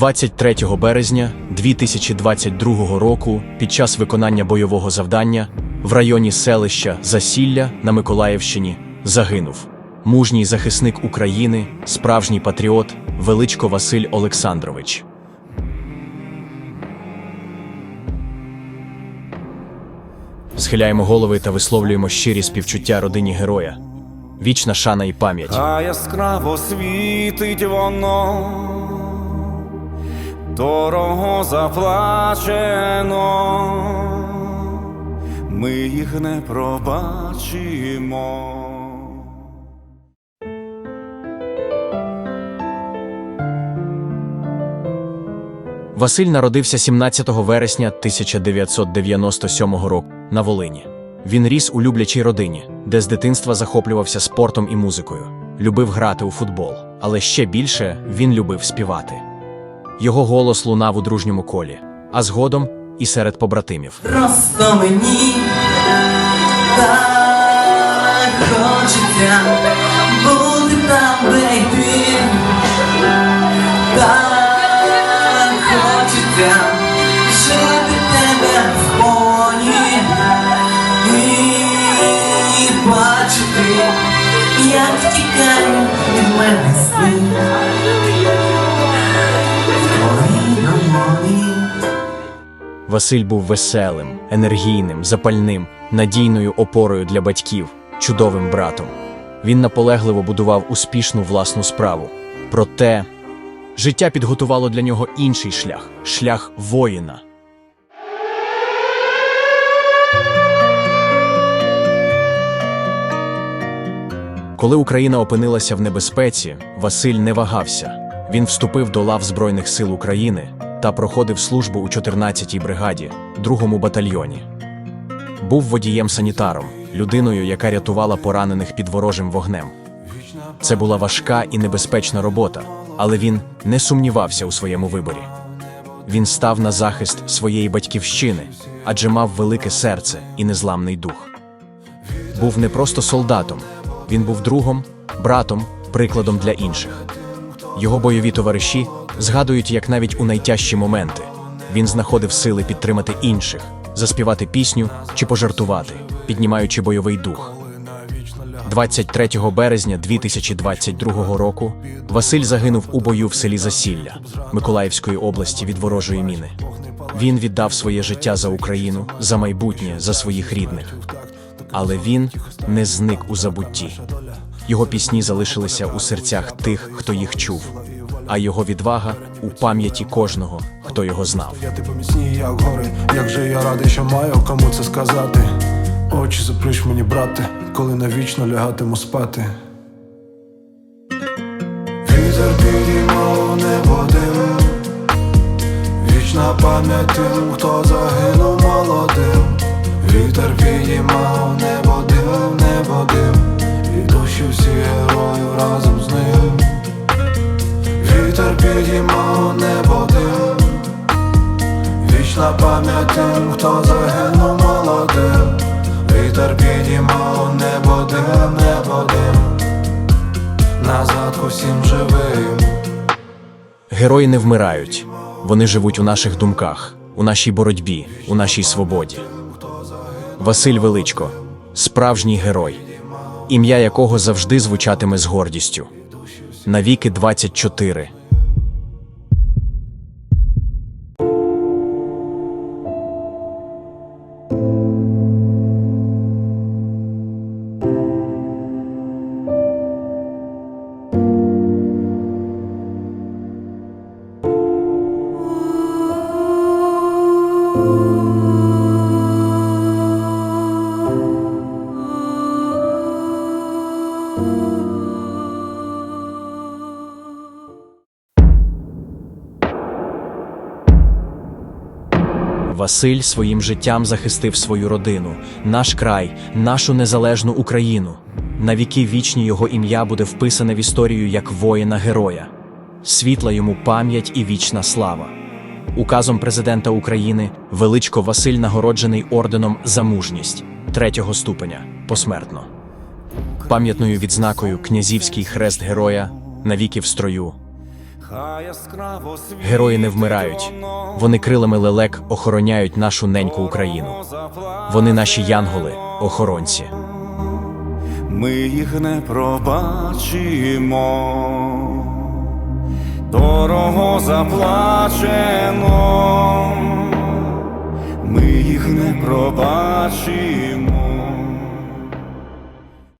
23 березня 2022 року під час виконання бойового завдання в районі селища Засілля на Миколаївщині загинув мужній захисник України, справжній патріот Величко Василь Олександрович. Схиляємо голови та висловлюємо щирі співчуття родині героя. Вічна шана і пам'ять. А яскраво світить воно, дорого заплачено, ми їх не пробачимо. Василь народився 17 вересня 1997 року на Волині. Він ріс у люблячій родині, де з дитинства захоплювався спортом і музикою, любив грати у футбол, але ще більше він любив співати. Його голос лунав у дружньому колі, а згодом і серед побратимів. Просто мені так хочеться бути там, де йти. Так хочеться жити в тебе в полі і бачити, як тікають від мене сни. Василь був веселим, енергійним, запальним, надійною опорою для батьків, чудовим братом. Він наполегливо будував успішну власну справу. Проте життя підготувало для нього інший шлях шлях воїна. Коли Україна опинилася в небезпеці, Василь не вагався. Він вступив до лав Збройних сил України та проходив службу у 14-й бригаді, 2-му батальйоні. Був водієм-санітаром, людиною, яка рятувала поранених під ворожим вогнем. Це була важка і небезпечна робота, але він не сумнівався у своєму виборі. Він став на захист своєї батьківщини, адже мав велике серце і незламний дух був не просто солдатом, він був другом, братом, прикладом для інших. Його бойові товариші згадують, як навіть у найтяжчі моменти він знаходив сили підтримати інших, заспівати пісню чи пожартувати, піднімаючи бойовий дух. 23 березня 2022 року Василь загинув у бою в селі Засілля Миколаївської області від ворожої міни. Він віддав своє життя за Україну, за майбутнє, за своїх рідних. Але він не зник у забутті. Його пісні залишилися у серцях тих, хто їх чув, а його відвага у пам'яті кожного, хто його знав. Я типу міцні, як гори, як же я радий, що маю кому це сказати. Очі заприш мені, брате, коли навічно лягатиму спати. Вітер підіймав небо дим Вічна пам'ять тим, хто загинув молодим. Вітер підіймав небо дим, небо дим, і душі всі героїв разом з ним. Вітер підіймав небо Вічна пам'ять тим, хто загинув молодим Вітер підіймав небо дим, небо дим Назад усім живим Герої не вмирають, вони живуть у наших думках, у нашій боротьбі, у нашій свободі. Василь Величко справжній герой, ім'я якого завжди звучатиме з гордістю. Навіки 24. Василь своїм життям захистив свою родину, наш край, нашу незалежну Україну. На віки вічні його ім'я буде вписане в історію як воїна-героя. Світла йому пам'ять і вічна слава. Указом президента України Величко Василь нагороджений орденом за мужність третього ступеня посмертно. Пам'ятною відзнакою князівський хрест героя навіки в строю. Герої не вмирають. Вони крилами лелек охороняють нашу неньку Україну. Вони наші янголи, охоронці. Ми їх не пробачимо, дорого заплачено, ми їх не пробачимо.